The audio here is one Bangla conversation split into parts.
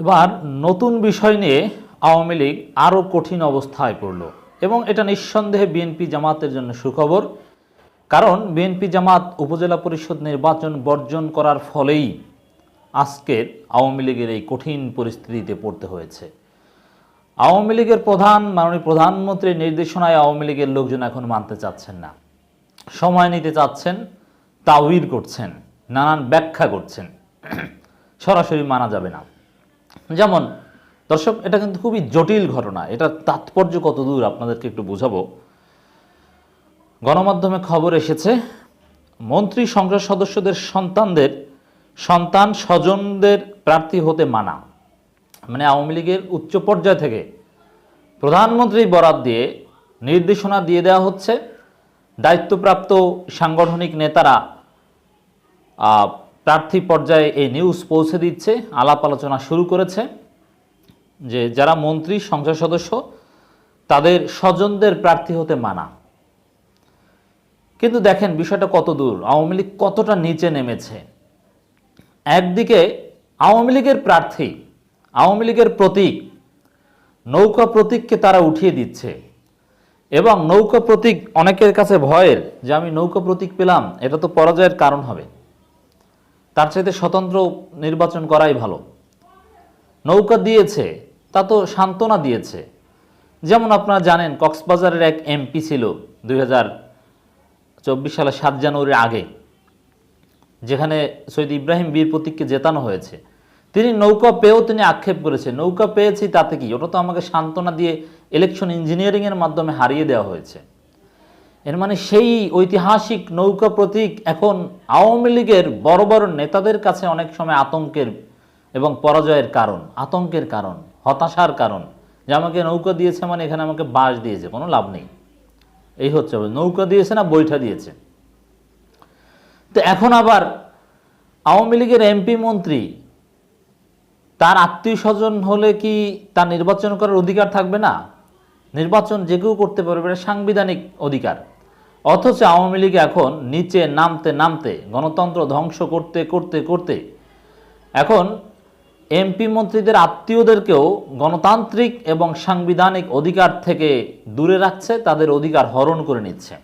এবার নতুন বিষয় নিয়ে আওয়ামী লীগ আরও কঠিন অবস্থায় পড়ল এবং এটা নিঃসন্দেহে বিএনপি জামাতের জন্য সুখবর। কারণ বিএনপি জামাত উপজেলা পরিষদ নির্বাচন বর্জন করার ফলেই আজকের আওয়ামী লীগের এই কঠিন পরিস্থিতিতে পড়তে হয়েছে। আওয়ামী লীগের প্রধান, মাননীয় প্রধানমন্ত্রীর নির্দেশনায় আওয়ামী লীগের লোকজন এখন মানতে চাচ্ছেন না। সময় নিতে চাচ্ছেন তাওয়ির করছেন, নানান ব্যাখ্যা করছেন। সরাসরি মানা যাবে না। যেমন, দর্শক, এটা কিন্তু খুবই জটিল ঘটনা। এটার তাৎপর্য কত দূর আপনাদেরকে একটু বোঝাবো। গণমাধ্যমে খবর এসেছে, মন্ত্রী সংসদ সদস্যদের সন্তানদের সন্তান স্বজনদের প্রার্থী হতে মানা। মানে আওয়ামী লীগের উচ্চ পর্যায় থেকে প্রধানমন্ত্রী বরাদ দিয়ে নির্দেশনা দিয়ে দেওয়া হচ্ছে। দায়িত্বপ্রাপ্ত সাংগঠনিক নেতারা প্রার্থী পর্যায়ে এই নিউজ পৌঁছে দিচ্ছে, আলাপ আলোচনা শুরু করেছে, যে যারা মন্ত্রী, সংসদ সদস্য, তাদের স্বজনদের প্রার্থী হতে মানা। কিন্তু দেখেন, বিষয়টা কত দূর। আওয়ামী লীগ কতটা নিচে নেমেছে। একদিকে আওয়ামী লীগের প্রার্থী, আওয়ামী লীগের প্রতীক, নৌকা প্রতীককে তারা উঠিয়ে দিচ্ছে। এবং নৌকা প্রতীক অনেকের কাছে ভয়ের, যে আমি নৌকা প্রতীক পেলাম, এটা তো পরাজয়ের কারণ হবে। তার চাইতে স্বতন্ত্র নির্বাচন করাই ভালো। নৌকা দিয়েছে, তা তো সান্ত্বনা দিয়েছে। যেমন আপনারা জানেন, কক্সবাজারের এক এমপি ছিল দুই সালে সাত জানুয়ারির আগে, যেখানে সৈয়দ ইব্রাহিম বীর প্রতীককে জেতানো হয়েছে। তিনি নৌকা পেয়েও তিনি আক্ষেপ করেছে। নৌকা পেয়েছি তাতে কি? ওটা তো আমাকে সান্ত্বনা দিয়ে ইলেকশন ইঞ্জিনিয়ারিংয়ের মাধ্যমে হারিয়ে দেওয়া হয়েছে। এর মানে সেই ঐতিহাসিক নৌকা প্রতীক এখন আওয়ামী লীগের বড় বড় নেতাদের কাছে অনেক সময় আতঙ্কের এবং পরাজয়ের কারণ, আতঙ্কের কারণ, হতাশার কারণ যে আমাকে নৌকা দিয়েছে মানে এখানে আমাকে বাস দিয়েছে, কোনো লাভ নেই। এই হচ্ছে নৌকা দিয়েছে না, বৈঠা দিয়েছে। তো এখন আবার আওয়ামী লীগের এমপি মন্ত্রী, তার আত্মীয় স্বজন হলে কি তার নির্বাচন করার অধিকার থাকবে না? নির্বাচন যে কেউ করতে পারবে সাংবিধানিক অধিকার। অথচ আওয়ামী লীগ এখন নিচে নামতে নামতে, গণতন্ত্র ধ্বংস করতে করতে করতে, এখন এমপি মন্ত্রীদের আত্মীয়দেরকেও গণতান্ত্রিক এবং সাংবিধানিক অধিকার থেকে দূরে রাখছে, তাদের অধিকার হরণ করে নিচ্ছে।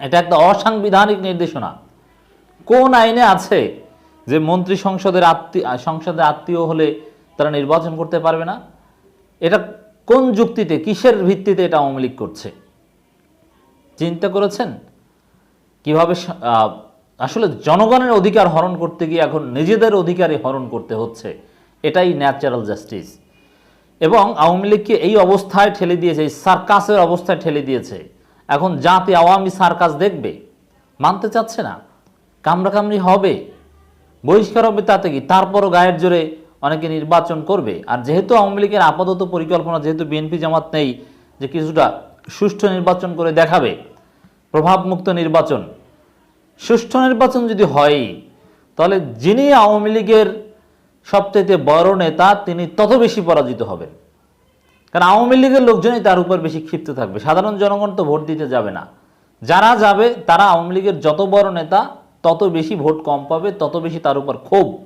এটা একটা অসাংবিধানিক নির্দেশনা। কোন আইনে আছে যে মন্ত্রী সংসদের আত্মীয় সংসদে আত্মীয় হলে তারা নির্বাচন করতে পারবে না? এটা কোন যুক্তিতে, কিসের ভিত্তিতে এটা আওয়ামী লীগ করছে? চিন্তা করেছেন? কীভাবে আসলে জনগণের অধিকার হরণ করতে গিয়ে এখন নিজেদের অধিকারই হরণ করতে হচ্ছে, এটাই ন্যাচারাল জাস্টিস এবং আওয়ামী লীগকে এই অবস্থায় ঠেলে দিয়েছে, এই সার্কাসের অবস্থায় ঠেলে দিয়েছে? এখন জাতি আওয়ামী সার্কাস দেখবে? মানতে চাচ্ছে না? কামড়াকামড়ি হবে। বহিষ্কার হবে তাতে কি? তারপরও গায়ের জোরে অনেকে নির্বাচন করবে। আর যেহেতু আওয়ামী লীগের আপাতত পরিকল্পনা, যেহেতু বিএনপি জামাত নেই, যে কিছুটা সুষ্ঠু নির্বাচন করে দেখাবে। প্রভাবমুক্ত নির্বাচন। সুষ্ঠু নির্বাচন যদি হয়, তাহলে যিনি আওয়ামী লীগের সবচেয়ে বড় নেতা, তিনি তত বেশি পরাজিত হবেন। কারণ আওয়ামী লীগের লোকজনই তার উপর বেশি ক্ষিপ্ত থাকবে। সাধারণ জনগণ তো ভোট দিতে যাবে না। যারা যাবে, তারা আওয়ামী লীগের যত বড় নেতা, তত বেশি ভোট কম পাবে, তত বেশি তার উপর ক্ষোভ।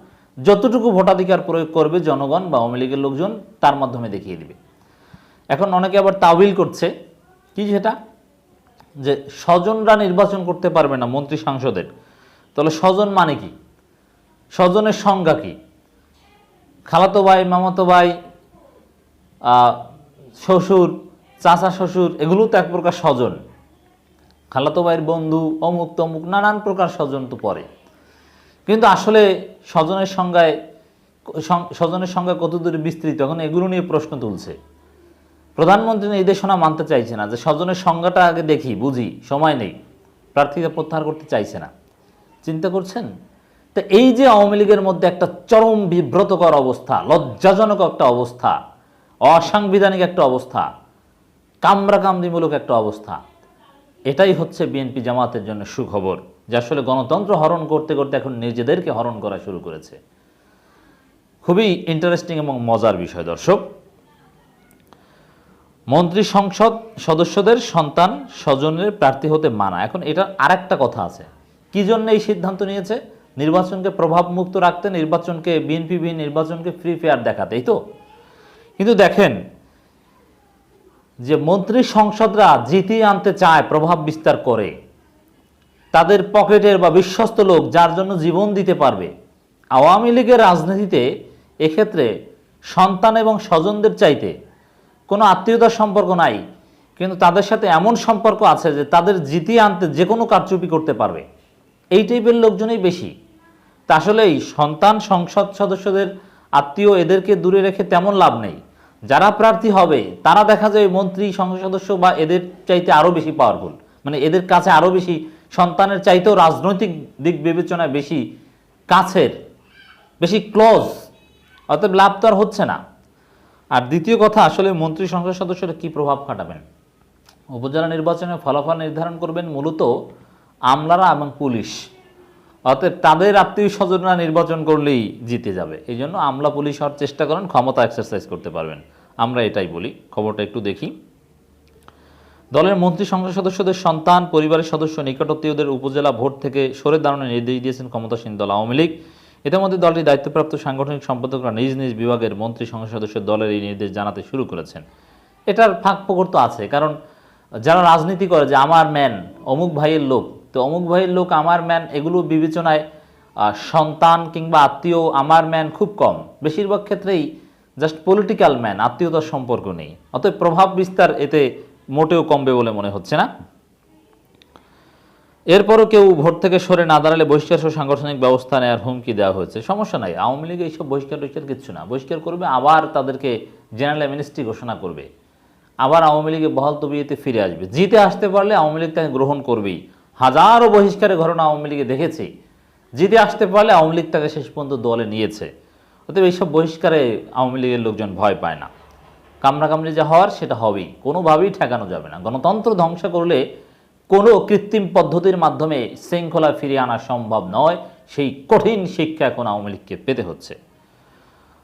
যতটুকু ভোটাধিকার প্রয়োগ করবে জনগণ বা আওয়ামী লীগের লোকজন, তার মাধ্যমে দেখিয়ে দিবে। এখন অনেকে আবার তাবিল করছে। কি সেটা? যে স্বজনরা নির্বাচন করতে পারবে না মন্ত্রী সাংসদের। তাহলে স্বজন মানে কি? স্বজনের সংজ্ঞা কি? খালাতো ভাই, মামাতো ভাই শ্বশুর, চাচা শ্বশুর এগুলো তো এক প্রকার স্বজন। খালাতো ভাইয়ের বন্ধু, অমুক তমুক, নানান প্রকার স্বজন তো পড়ে। কিন্তু আসলে স্বজনের সংজ্ঞায় স্বজনের সংজ্ঞা কতদূর বিস্তৃত? এখন এগুলো নিয়ে প্রশ্ন তুলছে। প্রধানমন্ত্রী নির্দেশনা মানতে চাইছে না, যে স্বজনের সংজ্ঞাটা আগে দেখি, বুঝি, সময় নেই। প্রার্থীকে প্রত্যাহার করতে চাইছে না। চিন্তা করছেন? তো এই যে আওয়ামী লীগের মধ্যে একটা চরম বিব্রতকর অবস্থা, লজ্জাজনক একটা অবস্থা, অসাংবিধানিক একটা অবস্থা, কামড়াকামড়িমূলক একটা অবস্থা, এটাই হচ্ছে বিএনপি জামাতের জন্য সুখবর, যে আসলে গণতন্ত্র হরণ করতে করতে এখন নিজেদেরকে হরণ করা শুরু করেছে। খুবই ইন্টারেস্টিং এবং মজার বিষয়, দর্শক। মন্ত্রী সংসদ সদস্যদের সন্তান স্বজনের প্রার্থী হতে মানা। এখন এটা আরেকটা কথা আছে। কি জন্য এই সিদ্ধান্ত নিয়েছে? নির্বাচনকে প্রভাবমুক্ত রাখতে, নির্বাচনকে বিএনপি বিহীন নির্বাচনকে ফ্রি ফেয়ার দেখাতেই তো? কিন্তু দেখেন, যে মন্ত্রী সংসদরা জিতিয়ে আনতে চায়, প্রভাব বিস্তার করে, তাদের পকেটের বা বিশ্বস্ত লোক যার জন্য জীবন দিতে পারবে, আওয়ামী লীগের রাজনীতিতে এক্ষেত্রে সন্তান এবং স্বজনদের চাইতে কোনো আত্মীয়তার সম্পর্ক নাই, কিন্তু তাদের সাথে এমন সম্পর্ক আছে যে তাদের জিতিয়ে আনতে যে কোনো কারচুপি করতে পারবে। এই টাইপের লোকজনই বেশি। তা আসলেই সন্তান সংসদ সদস্যদের আত্মীয় এদেরকে দূরে রেখে তেমন লাভ নেই। যারা প্রার্থী হবে, তারা দেখা যায় মন্ত্রী, সংসদ সদস্য বা এদের চাইতে আরও বেশি পাওয়ারফুল মানে এদের কাছে আরও বেশি সন্তানের চাইতেও রাজনৈতিক দিক বিবেচনায় বেশি কাছের, বেশি ক্লোজ অতএব লাভ তো আর হচ্ছে না। আর দ্বিতীয় কথা, আসলে মন্ত্রী সংসদ সদস্যরা কি প্রভাব খাটাবেন? উপজেলা নির্বাচনের ফলাফল নির্ধারণ করবেন মূলত আমলারা এবং পুলিশ। অতএব তাদের আত্মীয় স্বজনরা নির্বাচন করলেই জিতে যাবে। এই জন্য আমলা পুলিশ হওয়ার চেষ্টা করেন, ক্ষমতা এক্সারসাইজ করতে পারবেন। আমরা এটাই বলি, খবরটা একটু দেখি। দলের মন্ত্রী সংসদ সদস্যদের সন্তান, পরিবারের সদস্য নিকটাত্মীয়দের উপজেলা ভোট থেকে সরে দাঁড়ানোর নির্দেশ দিয়েছেন ক্ষমতাসীন দল আওয়ামী লীগ। ইতিমধ্যে দলটির দায়িত্বপ্রাপ্ত সাংগঠনিক সম্পাদকরা নিজ নিজ বিভাগের মন্ত্রী সংসদ সদস্য দলের এই নির্দেশ জানাতে শুরু করেছেন। এটার ফাঁক ফোকর তো আছে, কারণ যারা রাজনীতি করে যে আমার ম্যান, অমুক ভাইয়ের লোক, তো অমুক ভাইয়ের লোক, আমার ম্যান, এগুলো বিবেচনায় সন্তান কিংবা আত্মীয় আমার ম্যান খুব কম। বেশিরভাগ ক্ষেত্রেই জাস্ট পলিটিক্যাল ম্যান, আত্মীয়তার সম্পর্ক নেই। অতএব প্রভাব বিস্তার এতে মোটেও কমবে বলে মনে হচ্ছে না। এরপরও কেউ ভোট থেকে সরে না দাঁড়ালে বহিষ্কার সহ সাংগঠনিক ব্যবস্থা নেওয়ার হুমকি দেওয়া হয়েছে। সমস্যা নাই, আওয়ামী লীগ এইসব বহিষ্কার টহিষ্কার কিচ্ছু না। বহিষ্কার করবে, আবার তাদেরকে জেনারেল অ্যামিনিস্ট্রি ঘোষণা করবে। আবার আওয়ামী লীগে বহাল তবিয়েতে ফিরে আসবে। জিতে আসতে পারলে আওয়ামী লীগ তাকে গ্রহণ করবেই। হাজারো বহিষ্কারের ঘটনা আওয়ামী লীগে দেখেছি। জিতে আসতে পারলে আওয়ামী লীগ তাকে শেষ পর্যন্ত দলে নিয়েছে। অতএব এইসব বহিষ্কারে আওয়ামী লীগের লোকজন ভয় পায় না। কামড়াকামড়ি যা হওয়ার সেটা হবেই। কোনোভাবেই ঠেকানো যাবে না। গণতন্ত্র ধ্বংস করলে কোনো কৃত্রিম পদ্ধতির মাধ্যমে শৃঙ্খলা ফিরিয়ে আনা সম্ভব নয়, সেই কঠিন শিক্ষা এখন আওয়ামী লীগকে পেতে হচ্ছে।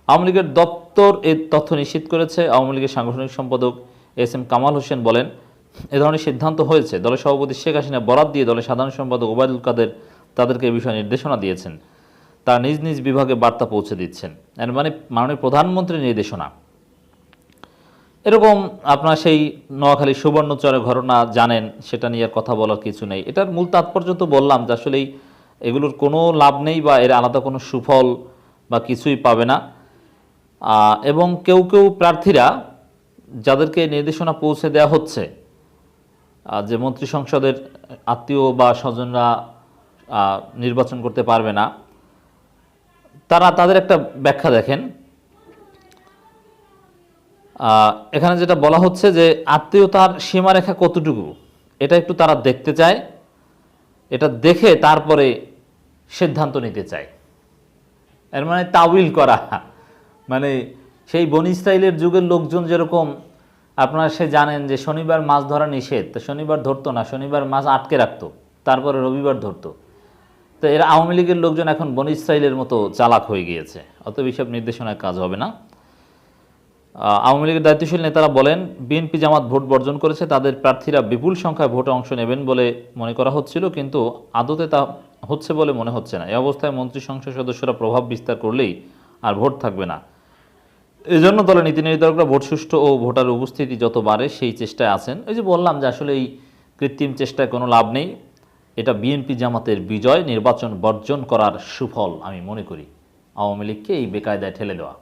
আওয়ামী লীগের দপ্তর এর তথ্য নিশ্চিত করেছে। আওয়ামী লীগের সাংগঠনিক সম্পাদক এস এম কামাল হোসেন বলেন, এ ধরনের সিদ্ধান্ত হয়েছে। দলের সভাপতি শেখ হাসিনা বরাদ দিয়ে দলের সাধারণ সম্পাদক ওবায়দুল কাদের তাদেরকে এই বিষয়ে নির্দেশনা দিয়েছেন। তারা নিজ নিজ বিভাগে বার্তা পৌঁছে দিচ্ছেন। এর মানে মাননীয় প্রধানমন্ত্রীর নির্দেশনা। এরকম আপনার সেই নোয়াখালী সুবর্ণচরের ঘটনা জানেন, সেটা নিয়ে আর কথা বলার কিছু নেই। এটার মূল তাৎপর্য তো বললাম যে আসলেই এগুলোর কোনো লাভ নেই বা এর আলাদা কোনো সুফল বা কিছুই পাবে না। এবং কেউ কেউ প্রার্থীরা যাদেরকে নির্দেশনা পৌঁছে দেওয়া হচ্ছে যে মন্ত্রী সংসদের আত্মীয় বা স্বজনরা নির্বাচন করতে পারবে না, তারা তাদের একটা ব্যাখ্যা দেখেন। এখানে যেটা বলা হচ্ছে যে আত্মীয়তার সীমারেখা কতটুকু? এটা একটু তারা দেখতে চায়। এটা দেখে তারপরে সিদ্ধান্ত নিতে চায়। এর মানে তাউইল করা। মানে সেই বনি ইসরায়েলের যুগের লোকজন যেরকম, আপনারা সে জানেন যে শনিবার মাছ ধরা নিষেধ, তো শনিবার ধরতো না, শনিবার মাছ আটকে রাখতো, তারপরে রবিবার ধরতো। তো এরা আওয়ামী লীগের লোকজন এখন বনি ইসরায়েলের মতো চালাক হয়ে গিয়েছে। অত বিসব নির্দেশনায় কাজ হবে না। আওয়ামী লীগের দায়িত্বশীল নেতারা বলেন, বিএনপি জামাত ভোট বর্জন করেছে, তাদের প্রার্থীরা বিপুল সংখ্যায় ভোটে অংশ নেবেন বলে মনে করা হচ্ছিল, কিন্তু আদতে তা হচ্ছে বলে মনে হচ্ছে না। এই অবস্থায় মন্ত্রী সংসদ সদস্যরা প্রভাব বিস্তার করলেই আর ভোট থাকবে না। এজন্য দলের নীতি নির্ধারকরা ভোট সুষ্ঠু ও ভোটার উপস্থিতি যত বাড়ে সেই চেষ্টায় আছেন। ওই যে বললাম যে আসলে এই কৃত্রিম চেষ্টায় কোনো লাভ নেই, এটা বিএনপি জামাতের বিজয়, নির্বাচন বর্জন করার সুফল আমি মনে করি। আওয়ামী লীগকে এই বেকায়দায় ঠেলে দেওয়া।